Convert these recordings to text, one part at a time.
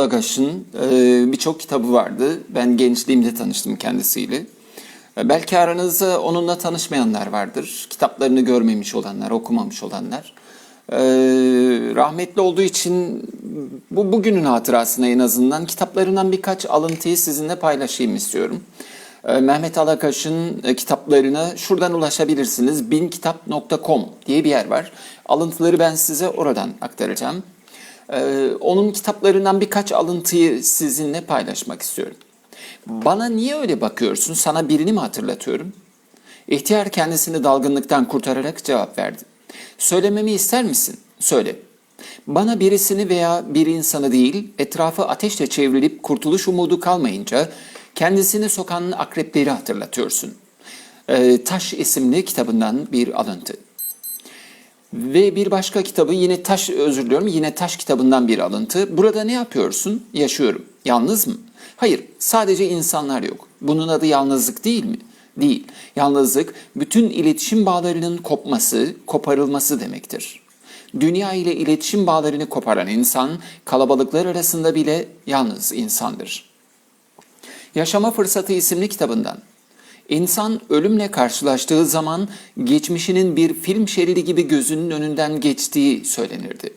Alagaş'ın e, birçok kitabı vardı. Ben gençliğimde tanıştım kendisiyle. Belki aranızda onunla tanışmayanlar vardır. Kitaplarını görmemiş olanlar, okumamış olanlar. Rahmetli olduğu için bu bugünün hatırasına en azından kitaplarından birkaç alıntıyı sizinle paylaşayım istiyorum. Mehmet Alakaş'ın kitaplarına şuradan ulaşabilirsiniz. binkitap.com diye bir yer var. Alıntıları ben size oradan aktaracağım. E, Onun kitaplarından birkaç alıntıyı sizinle paylaşmak istiyorum. Bana niye öyle bakıyorsun? Sana birini mi hatırlatıyorum? İhtiyar kendisini dalgınlıktan kurtararak cevap verdi. Söylememi ister misin? Söyle. Bana birisini veya bir insanı değil, etrafı ateşle çevrilip kurtuluş umudu kalmayınca kendisini sokan akrepleri hatırlatıyorsun. Ee, Taş isimli kitabından bir alıntı. Ve bir başka kitabı yine Taş, özür diliyorum, yine Taş kitabından bir alıntı. Burada ne yapıyorsun? Yaşıyorum. Yalnız mı? Hayır, sadece insanlar yok. Bunun adı yalnızlık değil mi? Değil. Yalnızlık bütün iletişim bağlarının kopması, koparılması demektir. Dünya ile iletişim bağlarını koparan insan kalabalıklar arasında bile yalnız insandır. Yaşama Fırsatı isimli kitabından. İnsan ölümle karşılaştığı zaman geçmişinin bir film şeridi gibi gözünün önünden geçtiği söylenirdi.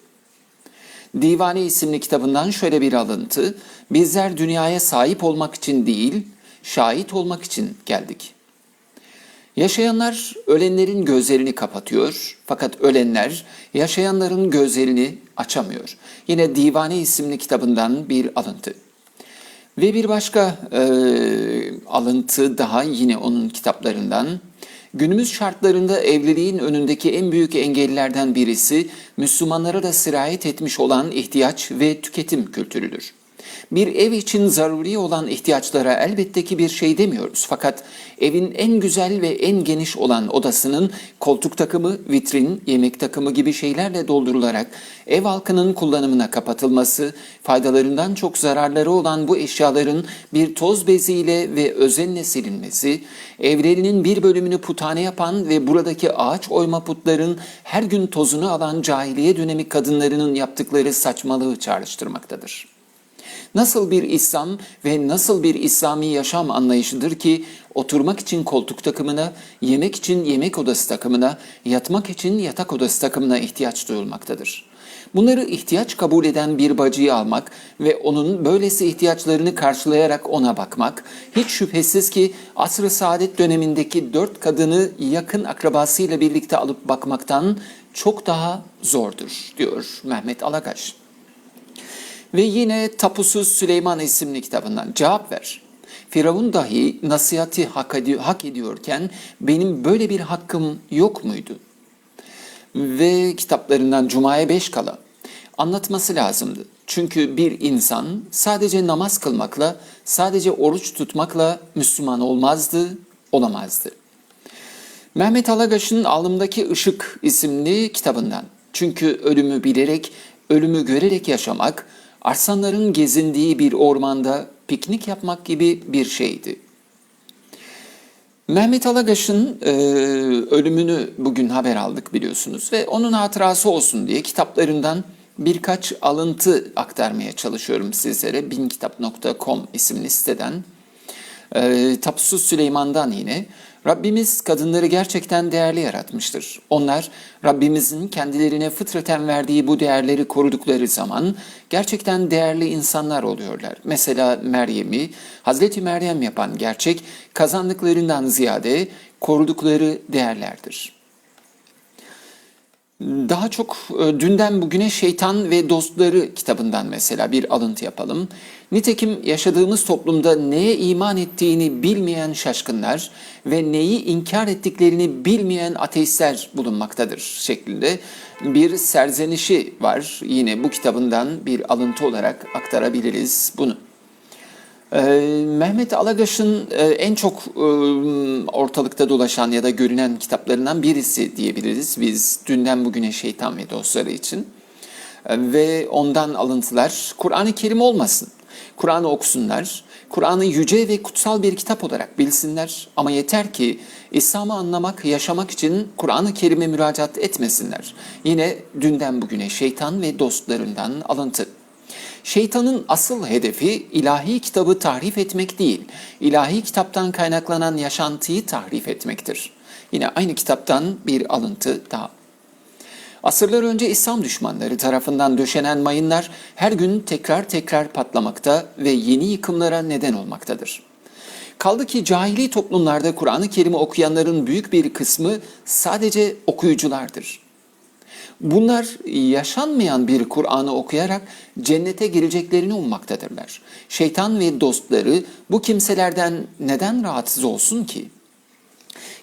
Divane isimli kitabından şöyle bir alıntı. Bizler dünyaya sahip olmak için değil, şahit olmak için geldik. Yaşayanlar ölenlerin gözlerini kapatıyor fakat ölenler yaşayanların gözlerini açamıyor. Yine Divane isimli kitabından bir alıntı. Ve bir başka e, alıntı daha yine onun kitaplarından. Günümüz şartlarında evliliğin önündeki en büyük engellerden birisi Müslümanlara da sirayet etmiş olan ihtiyaç ve tüketim kültürüdür. Bir ev için zaruri olan ihtiyaçlara elbette ki bir şey demiyoruz. Fakat evin en güzel ve en geniş olan odasının koltuk takımı, vitrin, yemek takımı gibi şeylerle doldurularak ev halkının kullanımına kapatılması, faydalarından çok zararları olan bu eşyaların bir toz beziyle ve özenle silinmesi, evlerinin bir bölümünü puthane yapan ve buradaki ağaç oyma putların her gün tozunu alan cahiliye dönemi kadınlarının yaptıkları saçmalığı çağrıştırmaktadır. Nasıl bir İslam ve nasıl bir İslami yaşam anlayışıdır ki oturmak için koltuk takımına, yemek için yemek odası takımına, yatmak için yatak odası takımına ihtiyaç duyulmaktadır. Bunları ihtiyaç kabul eden bir bacıyı almak ve onun böylesi ihtiyaçlarını karşılayarak ona bakmak, hiç şüphesiz ki asr-ı saadet dönemindeki dört kadını yakın akrabasıyla birlikte alıp bakmaktan çok daha zordur, diyor Mehmet Alagaş. Ve yine Tapusuz Süleyman isimli kitabından cevap ver. Firavun dahi nasihati hak, ediyor, hak ediyorken benim böyle bir hakkım yok muydu? Ve kitaplarından Cuma'ya beş kala anlatması lazımdı. Çünkü bir insan sadece namaz kılmakla, sadece oruç tutmakla Müslüman olmazdı, olamazdı. Mehmet Alagaş'ın Alnımdaki Işık isimli kitabından. Çünkü ölümü bilerek, ölümü görerek yaşamak, arslanların gezindiği bir ormanda piknik yapmak gibi bir şeydi. Mehmet Alagaş'ın e, ölümünü bugün haber aldık biliyorsunuz ve onun hatırası olsun diye kitaplarından birkaç alıntı aktarmaya çalışıyorum sizlere. binkitap.com isimli siteden. E, Tapsuz Süleyman'dan yine. Rabbimiz kadınları gerçekten değerli yaratmıştır. Onlar Rabbimizin kendilerine fıtraten verdiği bu değerleri korudukları zaman gerçekten değerli insanlar oluyorlar. Mesela Meryem'i Hazreti Meryem yapan gerçek kazandıklarından ziyade korudukları değerlerdir. Daha çok e, dünden bugüne şeytan ve dostları kitabından mesela bir alıntı yapalım. Nitekim yaşadığımız toplumda neye iman ettiğini bilmeyen şaşkınlar ve neyi inkar ettiklerini bilmeyen ateistler bulunmaktadır şeklinde bir serzenişi var. Yine bu kitabından bir alıntı olarak aktarabiliriz bunu. Ee, Mehmet Alagaş'ın e, en çok e, ortalıkta dolaşan ya da görünen kitaplarından birisi diyebiliriz biz dünden bugüne şeytan ve dostları için. E, ve ondan alıntılar Kur'an-ı Kerim olmasın. Kur'an'ı okusunlar. Kur'an'ı yüce ve kutsal bir kitap olarak bilsinler. Ama yeter ki İslam'ı anlamak, yaşamak için Kur'an-ı Kerim'e müracaat etmesinler. Yine dünden bugüne şeytan ve dostlarından alıntı. Şeytanın asıl hedefi ilahi kitabı tahrif etmek değil, ilahi kitaptan kaynaklanan yaşantıyı tahrif etmektir. Yine aynı kitaptan bir alıntı daha. Asırlar önce İslam düşmanları tarafından döşenen mayınlar her gün tekrar tekrar patlamakta ve yeni yıkımlara neden olmaktadır. Kaldı ki cahili toplumlarda Kur'an-ı Kerim'i okuyanların büyük bir kısmı sadece okuyuculardır. Bunlar yaşanmayan bir Kur'an'ı okuyarak cennete gireceklerini ummaktadırlar. Şeytan ve dostları bu kimselerden neden rahatsız olsun ki?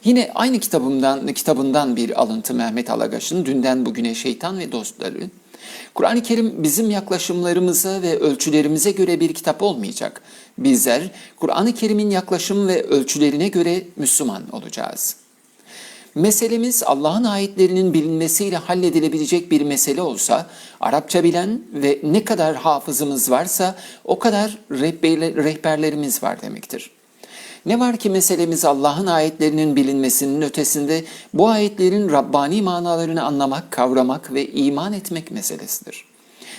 Yine aynı kitabımdan kitabından bir alıntı Mehmet Alagaş'ın Dünden Bugüne Şeytan ve Dostları. Kur'an-ı Kerim bizim yaklaşımlarımıza ve ölçülerimize göre bir kitap olmayacak. Bizler Kur'an-ı Kerim'in yaklaşım ve ölçülerine göre Müslüman olacağız. Meselemiz Allah'ın ayetlerinin bilinmesiyle halledilebilecek bir mesele olsa, Arapça bilen ve ne kadar hafızımız varsa o kadar rehberlerimiz var demektir. Ne var ki meselemiz Allah'ın ayetlerinin bilinmesinin ötesinde bu ayetlerin Rabbani manalarını anlamak, kavramak ve iman etmek meselesidir.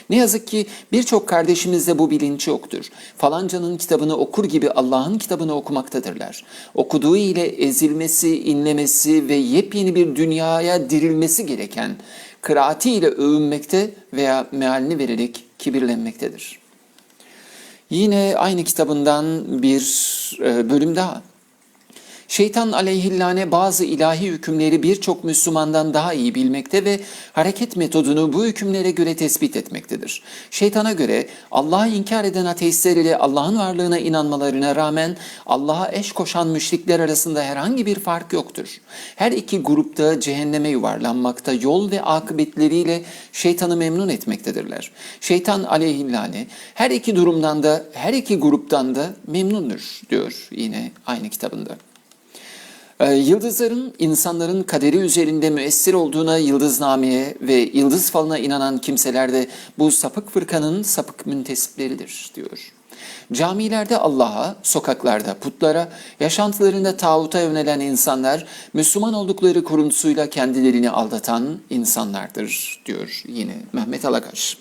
Ne yazık ki birçok kardeşimizde bu bilinç yoktur. Falancanın kitabını okur gibi Allah'ın kitabını okumaktadırlar. Okuduğu ile ezilmesi, inlemesi ve yepyeni bir dünyaya dirilmesi gereken kıraati ile övünmekte veya mealini vererek kibirlenmektedir. Yine aynı kitabından bir e, bölüm daha. Şeytan aleyhillâne bazı ilahi hükümleri birçok Müslümandan daha iyi bilmekte ve hareket metodunu bu hükümlere göre tespit etmektedir. Şeytana göre Allah'ı inkar eden ateistler ile Allah'ın varlığına inanmalarına rağmen Allah'a eş koşan müşrikler arasında herhangi bir fark yoktur. Her iki grupta cehenneme yuvarlanmakta yol ve akıbetleriyle şeytanı memnun etmektedirler. Şeytan aleyhillâne her iki durumdan da her iki gruptan da memnundur diyor yine aynı kitabında. Ee, yıldızların insanların kaderi üzerinde müessir olduğuna yıldıznameye ve yıldız falına inanan kimseler de bu sapık fırkanın sapık müntesipleridir diyor. Camilerde Allah'a, sokaklarda putlara, yaşantılarında tağuta yönelen insanlar Müslüman oldukları kuruntusuyla kendilerini aldatan insanlardır diyor yine Mehmet Alakaş.